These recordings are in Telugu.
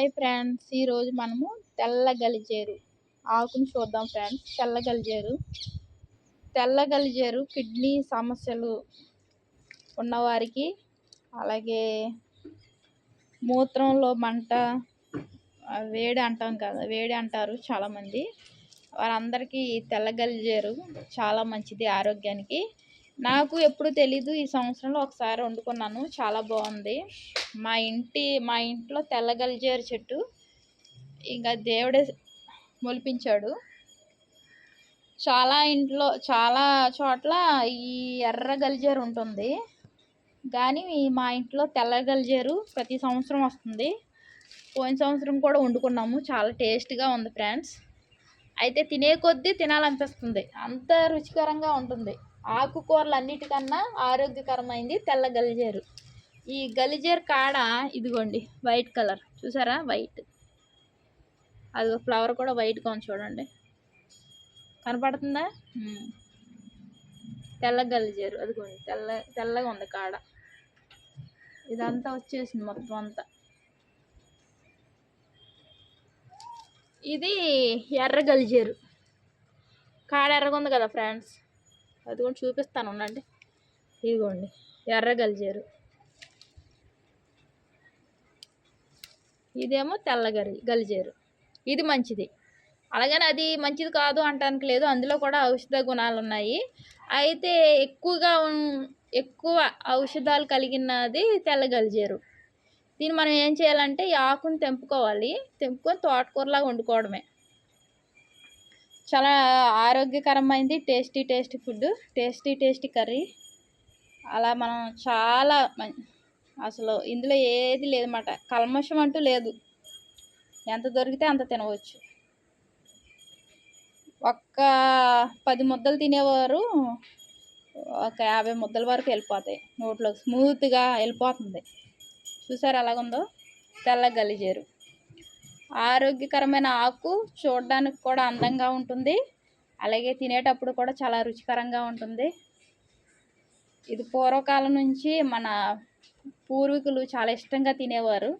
హాయ్ ఫ్రెండ్స్ ఈరోజు మనము తెల్ల గలిజేరు ఆకుని చూద్దాం ఫ్రెండ్స్. తెల్ల గలిజేరు. తెల్ల గలిజేరు కిడ్నీ సమస్యలు ఉన్నవారికి అలాగే మూత్రంలో మంట వేడి అంటాం కదా వేడి అంటారు చాలామంది. వారందరికీ తెల్ల గలిజేరు చాలా మంచిది ఆరోగ్యానికి. నాకు ఎప్పుడు తెలీదు ఈ సంవత్సరంలో ఒకసారి వండుకున్నాను. చాలా బాగుంది. మా ఇంటి మా ఇంట్లో తెల్లగలిజేరు చెట్టు. ఇంకా దేవుడే మొలిపించాడు. చాలా ఇంట్లో చాలా చోట్ల ఈ ఎర్ర గలిజేరు ఉంటుంది. కానీ మా ఇంట్లో తెల్ల గలిజేరు ప్రతి సంవత్సరం వస్తుంది. పోయిన సంవత్సరం కూడా వండుకున్నాము. చాలా టేస్ట్గా ఉంది ఫ్రెండ్స్. అయితే తినే కొద్దీ తినాలనిపిస్తుంది. అంత రుచికరంగా ఉంటుంది. ఆకుకూరలు అన్నిటికన్నా ఆరోగ్యకరమైంది తెల్ల గలిజేరు. ఈ గలిజేరు కాడ ఇదిగోండి వైట్ కలర్. చూసారా? వైట్. అది ఫ్లవర్ కూడా వైట్గా ఉంది చూడండి. కనపడుతుందా? తెల్ల గలిజేరు. అదిగోండి తెల్ల తెల్లగా ఉంది కాడ. ఇదంతా వచ్చేసింది మొత్తం అంతా. ఇది ఎర్ర గలిజేరు. కాడ ఎర్రగా ఉంది కదా ఫ్రెండ్స్? అది కూడా చూపిస్తాను ఉండండి. ఇదిగోండి ఎర్ర గలిజేరు. ఇదేమో తెల్ల గరి గలిజేరు. ఇది మంచిది. అలాగని అది మంచిది కాదు అంటానికి లేదు అందులో కూడా ఔషధ గుణాలు ఉన్నాయి అయితే ఎక్కువగా ఎక్కువ ఔషధాలు కలిగినది తెల్ల గలిజేరు. దీన్ని మనం ఏం చేయాలంటే ఈ ఆకును తెంపుకోవాలి. తెంపుకొని తోటకూరలాగా వండుకోవడమే. చాలా ఆరోగ్యకరమైంది tasty tasty food tasty tasty curry. అలా మనం చాలా అసలు ఇందులో ఏది లేదన్నమాట. కల్మషం అంటూ లేదు. ఎంత దొరికితే అంత తినవచ్చు. ఒక్క పది ముద్దలు తినేవారు ఒక యాభై ముద్దల వరకు వెళ్ళిపోతాయి. నోట్లో స్మూత్గా వెళ్ళిపోతుంది. చూసారు ఎలాగుందో? తెల్ల గలిజేరు ఆరోగ్యకరమైన ఆకు చూడడానికి కూడా అందంగా ఉంటుంది. అలాగే తినేటప్పుడు కూడా చాలా రుచికరంగా ఉంటుంది. ఇది పూర్వకాలం నుంచి మన పూర్వీకులు చాలా ఇష్టంగా తినేవారు.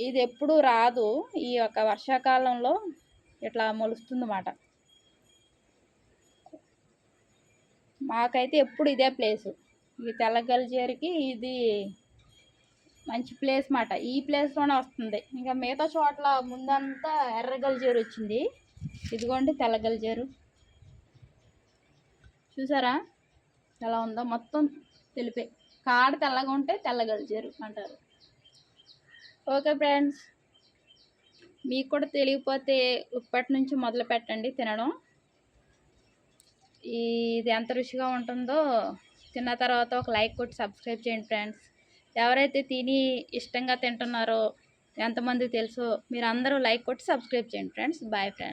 ఇది ఎప్పుడు రాదు. ఈ యొక్క వర్షాకాలంలో ఇట్లా మొలుస్తుందన్నమాట. మాకైతే ఎప్పుడు ఇదే ప్లేసు. ఈ తెల్లగలిజేరికి ఇది మంచి ప్లేస్ మాట. ఈ ప్లేస్లోనే వస్తుంది. ఇంకా మిగతా చోట్ల ముందంతా ఎర్రగలిజేరు వచ్చింది. ఇదిగోండి తెల్ల గలిజేరు. చూసారా? ఎలా ఉందో మొత్తం తెలిపే. కాడ తెల్లగా ఉంటే తెల్లగలిజేరు అంటారు. ఓకే ఫ్రెండ్స్ మీకు కూడా తెలియకపోతే ఇప్పటి నుంచి మొదలు పెట్టండి తినడం. ఇది ఎంత రుచిగా ఉంటుందో తిన్న తర్వాత ఒక లైక్ కొట్టి సబ్స్క్రైబ్ చేయండి ఫ్రెండ్స్ ఎవరైతే తిని ఇష్టంగా తింటున్నారో ఎంతమంది తెలుసో మీరు అందరూ లైక్ కొట్టి సబ్స్క్రైబ్ చేయండి ఫ్రెండ్స్. Bye friends.